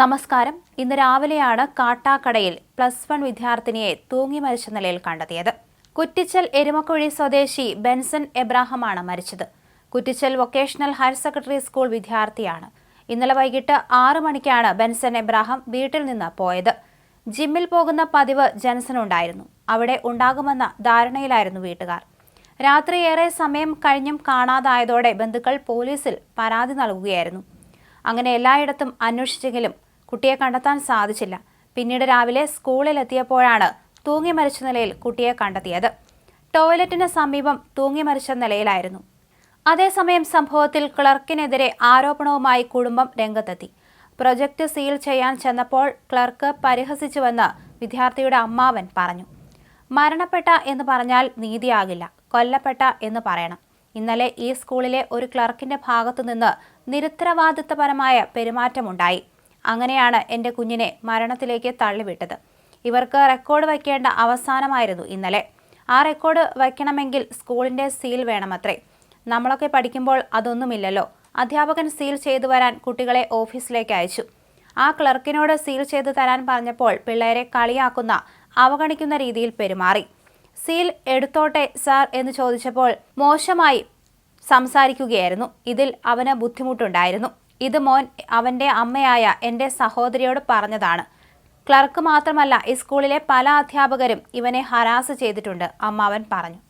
നമസ്കാരം. ഇന്ന് രാവിലെയാണ് കാട്ടാക്കടയിൽ പ്ലസ് വൺ വിദ്യാർത്ഥിനിയെ തൂങ്ങി മരിച്ച നിലയിൽ കണ്ടെത്തിയത്. കുറ്റിച്ചൽ എരുമക്കുഴി സ്വദേശി ബെൻസൺ എബ്രാഹമാണ് മരിച്ചത്. Kuttichal vocational higher secondary school വിദ്യാർത്ഥിയാണ്. ഇന്നലെ വൈകിട്ട് ആറു മണിക്കാണ് ബെൻസൺ എബ്രാഹം വീട്ടിൽ നിന്ന് പോയത്. ജിമ്മിൽ പോകുന്ന പതിവ് ജെൻസനുണ്ടായിരുന്നു അവിടെ ഉണ്ടാകുമെന്ന ധാരണയിലായിരുന്നു വീട്ടുകാർ. രാത്രി ഏറെ സമയം കഴിഞ്ഞും കാണാതായതോടെ ബന്ധുക്കൾ പോലീസിൽ പരാതി നൽകുകയായിരുന്നു. അങ്ങനെ എല്ലായിടത്തും അന്വേഷിച്ചെങ്കിലും കുട്ടിയെ കണ്ടെത്താൻ സാധിച്ചില്ല. പിന്നീട് രാവിലെ സ്കൂളിലെത്തിയപ്പോഴാണ് തൂങ്ങി മരിച്ച നിലയിൽ കുട്ടിയെ കണ്ടെത്തിയത്. ടോയ്ലറ്റിന് സമീപം തൂങ്ങി മരിച്ച നിലയിലായിരുന്നു. അതേസമയം സംഭവത്തിൽ ക്ലർക്കിനെതിരെ ആരോപണവുമായി കുടുംബം രംഗത്തെത്തി. പ്രൊജക്ട് സീൽ ചെയ്യാൻ ചെന്നപ്പോൾ ക്ലർക്ക് പരിഹസിച്ചുവെന്ന് വിദ്യാർത്ഥിയുടെ അമ്മാവൻ പറഞ്ഞു. മരണപ്പെട്ട എന്ന് പറഞ്ഞാൽ നീതിയാകില്ല കൊല്ലപ്പെട്ട എന്ന് പറയണം. ഇന്നലെ ഈ സ്കൂളിലെ ഒരു ക്ലർക്കിന്റെ ഭാഗത്തുനിന്ന് നിരുത്തരവാദിത്തപരമായ പെരുമാറ്റമുണ്ടായി. അങ്ങനെയാണ് എന്റെ കുഞ്ഞിനെ മരണത്തിലേക്ക് തള്ളിവിട്ടത്. ഇവർക്ക് റെക്കോർഡ് വയ്ക്കേണ്ട അവസാനമായിരുന്നു ഇന്നലെ. ആ റെക്കോർഡ് വയ്ക്കണമെങ്കിൽ സ്കൂളിന്റെ സീൽ വേണമത്രേ. നമ്മളൊക്കെ പഠിക്കുമ്പോൾ അതൊന്നുമില്ലല്ലോ. അധ്യാപകൻ സീൽ ചെയ്തു വരാൻ കുട്ടികളെ ഓഫീസിലേക്ക് അയച്ചു. ആ ക്ലർക്കിനോട് സീൽ ചെയ്തു തരാൻ പറഞ്ഞപ്പോൾ പിള്ളേരെ കളിയാക്കുന്ന അവഗണിക്കുന്ന രീതിയിൽ പെരുമാറി. സീൽ എടുത്തോട്ടെ സാർ എന്ന് ചോദിച്ചപ്പോൾ മോശമായി സംസാരിക്കുകയായിരുന്നു. ഇതിൽ അവന് ബുദ്ധിമുട്ടുണ്ടായിരുന്നു. ഇത് മോൻ അവന്റെ അമ്മയായ എന്റെ സഹോദരിയോട് പറഞ്ഞതാണ്. ക്ലർക്ക് മാത്രമല്ല ഈ സ്കൂളിലെ പല അധ്യാപകരും ഇവനെ ഹരാസ് ചെയ്തിട്ടുണ്ട് അമ്മാവൻ പറഞ്ഞു.